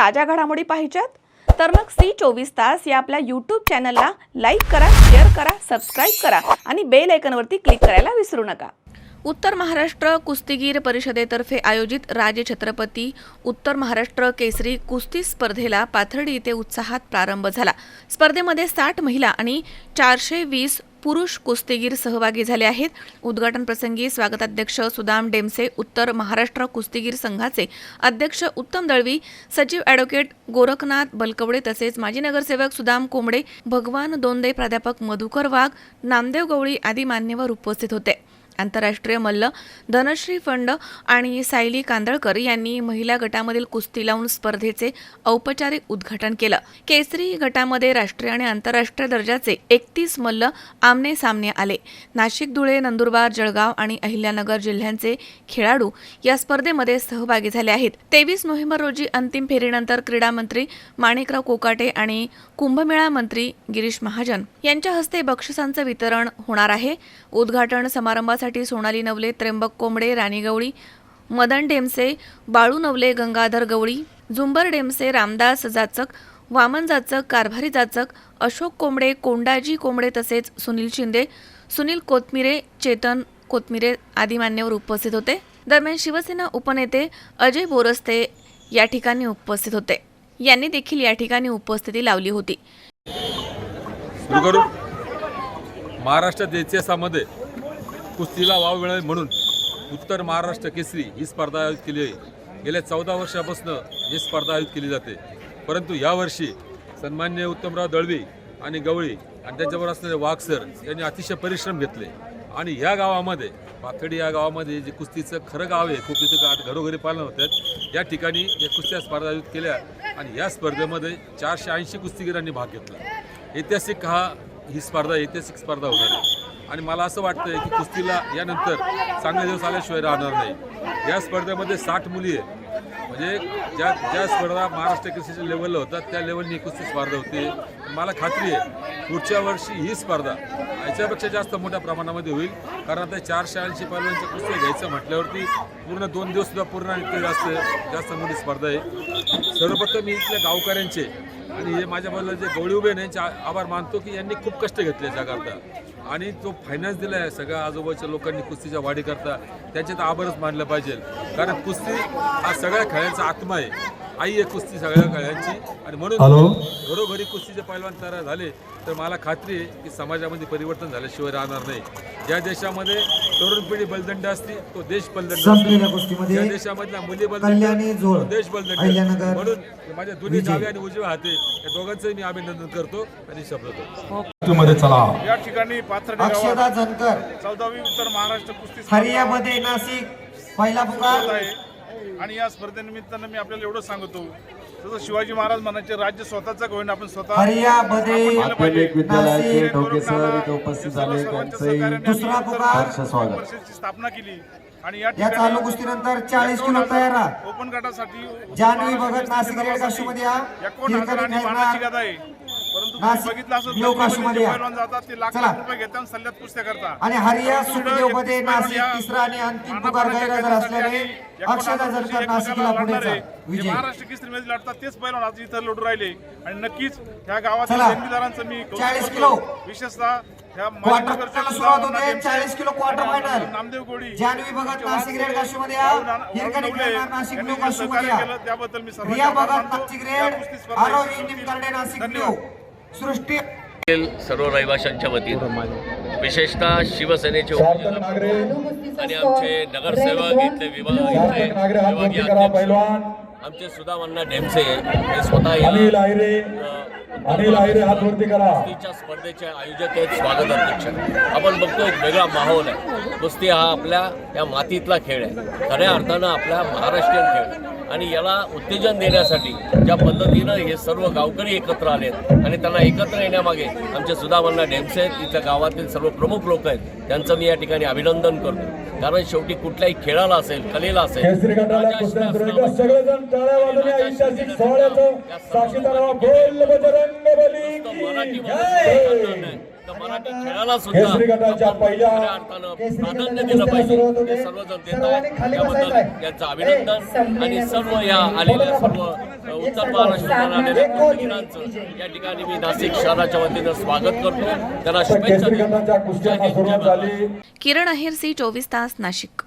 ताज्या घडामोडी पाहिजेत? तर मग सी चोवीस तास या आपल्या यूट्यूब चॅनलला लाईक करा शेअर करा सबस्क्राईब करा आणि बेल आयकनवरती क्लिक करायला विसरू नका. उत्तर महाराष्ट्र कुस्तीगीर परिषदेतर्फे आयोजित राजे छत्रपती उत्तर महाराष्ट्र केसरी कुस्ती स्पर्धेला पाथर्डी येथे उत्साहात प्रारंभ झाला. स्पर्धेमध्ये साठ महिला आणि चारशे वीस पुरुष कुस्तीगीर सहभागी झाले आहेत. उद्घाटन प्रसंगी स्वागताध्यक्ष सुदाम डेमसे उत्तर महाराष्ट्र कुस्तीगीर संघाचे अध्यक्ष उत्तम दळवी सचिव ॲडव्होकेट गोरखनाथ बलकवडे तसेच माजी नगरसेवक सुदाम कोंबडे भगवान दोंदे प्राध्यापक मधुकर वाघ नामदेव गवळी आदी मान्यवर उपस्थित होते. आंतरराष्ट्रीय मल्ल धनश्री फंड आणि सायली कांदळकर यांनी महिला गटामधील कुस्ती लावून स्पर्धेचे औपचारिक उद्घाटन केलं. केसरी गटामध्ये राष्ट्रीय आणि आंतरराष्ट्रीय दर्जाचे एकतीस मल्ल आमने सामने आले. नाशिक धुळे नंदुरबार जळगाव आणि अहिल्यानगर जिल्ह्यांचे खेळाडू या स्पर्धेमध्ये सहभागी झाले आहेत. तेवीस नोव्हेंबर रोजी अंतिम फेरीनंतर क्रीडा मंत्री माणिकराव कोकाटे आणि कुंभमेळा मंत्री गिरीश महाजन यांच्या हस्ते बक्षिसांचं वितरण होणार आहे. उद्घाटन समारंभासाठी सोनाली नवले त्र्यंबक कोंबडे राणी गवळी मदन डेमसे बाळू नवले गंगाधर गवळी झुंबर डेमसे रामदास जाचक वामन जाचक कारभारी जाचक अशोक कोंबडे कोंडाजी कोंबडे तसेच सुनील शिंदे सुनील कोथमिरे चेतन कोथमिरे आदी मान्यवर उपस्थित होते. दरम्यान शिवसेना उपनेते अजय बोरस्ते या ठिकाणी उपस्थित होते. यांनी देखील या ठिकाणी उपस्थिती लावली होती. सुरू इतिहासामध्ये कुस्तीला वाव मिळावे म्हणून उत्तर महाराष्ट्र केसरी ही स्पर्धा आयोजित केली आहे. गेल्या चौदा वर्षापासून ही स्पर्धा आयोजित केली जाते. परंतु यावर्षी सन्मान्य उत्तमराव दळवी आणि गवळी आणि त्याच्यावर असणारे वाघ सर यांनी अतिशय परिश्रम घेतले. आणि ह्या गावामध्ये पाथडी या गावामध्ये जे कुस्तीचं खरं गाव आहे खूप तिथं घरोघरी पालन होतात या ठिकाणी या कुस्त्या स्पर्धा आयोजित केल्या आणि या स्पर्धेमध्ये चारशे ऐंशी कुस्तीगिरांनी भाग घेतला. ऐतिहासिक हा ही स्पर्धा ऐतिहासिक स्पर्धा होणार आहे. आणि मला असं वाटतंय की कुस्तीला यानंतर चांगले दिवस आल्याशिवाय राहणार नाही. या स्पर्धेमध्ये साठ मुली आहेत. म्हणजे ज्या ज्या स्पर्धा महाराष्ट्र केसरीच्या लेवलला होतात त्या लेवलनी कुस्ती स्पर्धा होती. मला खात्री आहे पुढच्या वर्षी ही स्पर्धा याच्यापेक्षा जास्त मोठ्या प्रमाणामध्ये होईल. कारण आता चारशे ऐंशी पालवांची कुस्ती घ्यायचं म्हटल्यावरती पूर्ण दोन दिवस सुद्धा पूर्ण इतके जास्त जास्त मोठी स्पर्धा आहे. सर्वप्रथम मी इथल्या गावकऱ्यांचे आणि हे माझ्या बाजूला जे गवळी उभे यांचे आभार मानतो की यांनी खूप कष्ट घेतले त्याकरता आणि तो फायनान्स दिला आहे सगळ्या आजोबाच्या लोकांनी कुस्तीच्या वाढीकरता त्याचे तर आभारच मानलं पाहिजे. कारण कुस्ती हा सगळ्या खेळांचा आत्मा आहे. आई आहे कुस्ती सगळ्या खेळांची आणि म्हणून हॅलो. घरोघरी कुस्तीचे पैलवान तयार झाले तर मला खात्री आहे की समाजामध्ये परिवर्तन झाल्याशिवाय राहणार नाही. ज्या देशामध्ये तरुण पिढी बलदंड असते तो देश बलदंड ज्या देशामधल्या मुली बलदंड तो देश बलदंड म्हणून माझ्या दोन्ही डावे आणि उजव्या हाते या दोघांचंही मी अभिनंदन करतो आणि शब्द देतो मध्ये चला. या ठिकाणी झनकर चौदावी उत्तर महाराष्ट्र कुस्ती हरियामध्ये नाशिक पहिला पुकार. आहे. आणि या स्पर्धेनिमित्तानं मी आपल्याला एवढं सांगतो जसं शिवाजी महाराज म्हणायचे राज्य स्वतःचं होईन आपण स्वतः. परिषदेची स्थापना केली आणि या चालू कुस्तीनंतर चाळीस किलो तयार. ओपन गटासाठी जान्हवी भगत नाशिक या मानाची गदा आहे बघितलं. पैलवान जातात ते लाख चला. लाख रुपये घेतात आणि सल्ल्यात कुस्त्या करतात. आणि हरिया परंतु सुखदेव इकडं मध्ये एकतीस नाशिक तिसरा आणि अंतिम पुकार गैरहजर असल्याने अक्षदा एकमेकाला नाशिकला पुढेचा विजय. महाराष्ट्र लढतात तेच पैलवान आज इथं लढू राहिले. आणि नक्कीच ह्या गावातील. देणगीदारांचं मी कौतुक 40 करतो. किलो. विशेषतः 40 kilo quarter final. Namdev Godi. Jahnavi Bhagat Nashik red काशीमध्ये या. भाऊ ना- हिरकणी भाऊ नवले खेळणार नाशिक रिया भगत. नाशिक रेड आरोही निमकर्डे नाशिक सृष्टी. सर्व रहिवाशांच्या वतीनं. विशेषतः शिवसेनेचे आणि आमचे नगरसेवक इथले विभाग आमचे सुधामण्णा डेमसे हे स्वतः अनिल आहिरे. अनिल आहिरे हात वरती करा. कुस्तीच्या स्पर्धेचे आयोजक आहेत स्वागत अध्यक्ष आपण बघतो एक वेगळा माहोल आहे. कुस्ती हा आपल्या या मातीतला खेळ आहे. खऱ्या अर्थानं आपला महाराष्ट्रीयन खेळ आहे. आणि याला उत्तेजन देण्यासाठी ज्या पद्धतीनं हे सर्व गावकरी एकत्र आलेत आणि त्यांना एकत्र येण्यामागे आमचे सुधामण्णा डेमसे आहेत इथल्या गावातील सर्व प्रमुख लोक आहेत त्यांचं मी या ठिकाणी अभिनंदन करतो. कारण शेवटी कुठल्याही खेळाला असेल कलेला असेल मराठी मराठी खेळाला सुद्धा केसरी गटाच्या आपण पहिल्या प्राधान्य दिलं पाहिजे. हे सर्वजण देत आहेत त्याबद्दल. यांचं अभिनंदन आणि सर्व. या आलेल्या सर्व. उत्तर महाराष्ट्रातून. आलेल्या या ठिकाणी मी नाशिक शहराच्या वतीनं स्वागत करतो त्यांना शुभेच्छा किरण अहिर सी चोवीस तास नाशिक